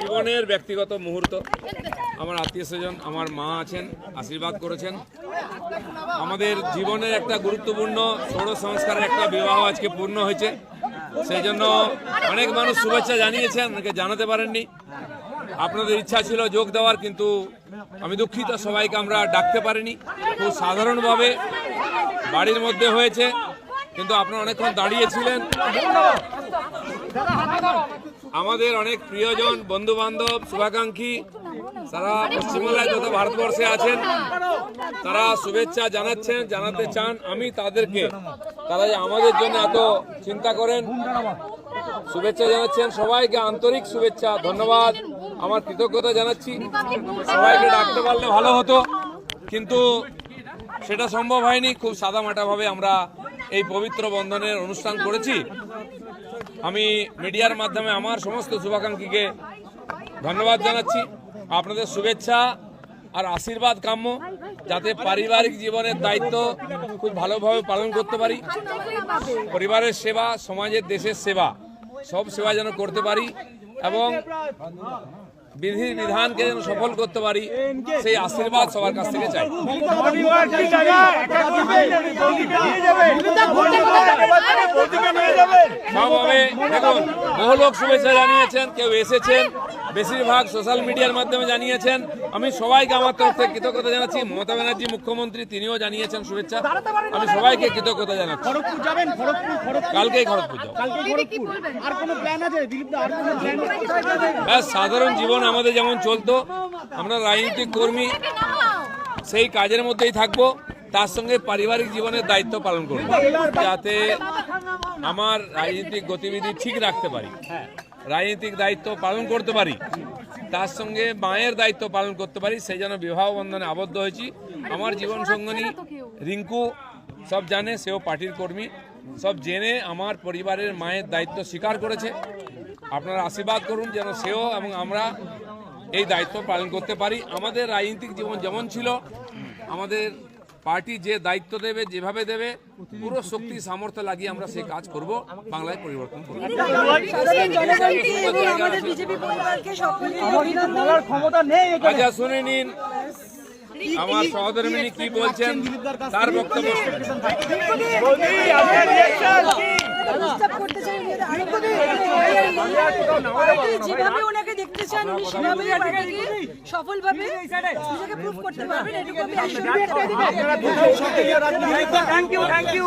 জীবনের ব্যক্তিগত মুহূর্ত। আমার আত্মীয় স্বজন, আমার মা আছেন, আশীর্বাদ করেছেন। আমাদের জীবনের একটা গুরুত্বপূর্ণ ষোড় সংস্কারের একটা বিবাহ আজকে পূর্ণ হয়েছে। সেই জন্য অনেক মানুষ শুভেচ্ছা জানিয়েছেন অনেকে জানাতে পারেননি। আপনাদের ইচ্ছা ছিল যোগ দেওয়ার, কিন্তু আমি দুঃখিত, সবাইকে আমরা ডাকতে পারিনি। খুব সাধারণভাবে বাড়ির মধ্যে হয়েছে, কিন্তু আপনারা অনেকক্ষণ দাঁড়িয়েছিলেন আমাদের অনেক প্রিয়জন বন্ধু বান্ধব শুভাকাঙ্ক্ষী সারা পশ্চিমবাংলায় যত ভারতবর্ষে আছেন, তারা শুভেচ্ছা জানাচ্ছেন, জানাতে চান। আমি তাদেরকে, তারা যে আমাদের জন্য এত চিন্তা করেন, শুভেচ্ছা জানাচ্ছেন। সবাইকে আন্তরিক শুভেচ্ছা, ধন্যবাদ। আমার কৃতজ্ঞতা জানাচ্ছি। সবাইকে ডাকতে পারলে ভালো হতো, কিন্তু সেটা সম্ভব হয়নি। খুব সাদামাটাভাবে আমরা এই পবিত্র বন্ধনের অনুষ্ঠান করেছি। আমি মিডিয়ার মাধ্যমে আমার সমস্ত শুভাকাঙ্ক্ষীকে ধন্যবাদ জানাচ্ছি। আপনাদের শুভেচ্ছা আর আশীর্বাদ কাম্য, যাতে পারিবারিক জীবনের দায়িত্ব খুব ভালোভাবে পালন করতে পারি। পরিবারের সেবা, সমাজের দেশের সেবা, সব সেবা যেন করতে পারি। এবং বিধি বিধানকে যেন সফল করতে পারি, সেই আশীর্বাদ সবার কাছ থেকে চাই। সবভাবে দেখুন, বহু লোক শুভেচ্ছা জানিয়েছেন, কেউ এসেছেন বেশিরভাগ সোশ্যাল মিডিয়ার মাধ্যমে জানিয়েছেন। আমি সবাইকে আমার তরফ থেকে কৃতজ্ঞতা জানাচ্ছি। মমতা ব্যানার্জি মুখ্যমন্ত্রী তিনিও জানিয়েছেন শুভেচ্ছা। আমি সবাইকে কৃতজ্ঞতা জানাচ্ছি। কালকেই খড়গপুর যাব। কালকে খড়গপুর। আর কোনো প্ল্যান আছে? দিলীপ দা আর কোনো প্ল্যান ব্যাস সাধারণ জীবন আমাদের যেমন চলতো আমরা রাজনৈতিক কর্মী সেই কাজের মধ্যেই থাকব। তার সঙ্গে পারিবারিক জীবনের দায়িত্ব পালন করব যাতে আমার রাজনৈতিক গতিবিধি ঠিক রাখতে পারি। রাজনৈতিক দায়িত্ব পালন করতে পারি, তার সঙ্গে মায়ের দায়িত্ব পালন করতে পারি, সেই জন্য বিবাহ বন্ধনে আবদ্ধ হয়েছি। আমার জীবন সঙ্গনী রিঙ্কু সব জানে, সেও পার্টির কর্মী। সব জেনে আমার পরিবারের মায়ের দায়িত্ব স্বীকার করেছে। আপনারা আশীর্বাদ করুন যেন সেও এবং আমরা এই দায়িত্ব পালন করতে পারি। আমাদের রাজনৈতিক জীবন যেমন ছিল, আমাদের পার্টি যে দায়িত্ব দেবে যেভাবে দেবে পুরো শক্তি সামর্থ্য লাগিয়ে আমরা সেই কাজ করব বাংলায় পরিবর্তন করব সাধারণ জনগণকে এবং আমাদের বিজেপি পরিবারকে সকলকে অভিনন্দন ক্ষমতা নেই আচ্ছা শুনে নিন আমার সহধর্মিনী কি বলছেন তার বক্তব্য করতে চাই উনি চান উনি সেভাবেই পার্টিকে সফলভাবে নিজেকে প্রুফ করতে পারবেন এটুকু আমি assure thank you thank you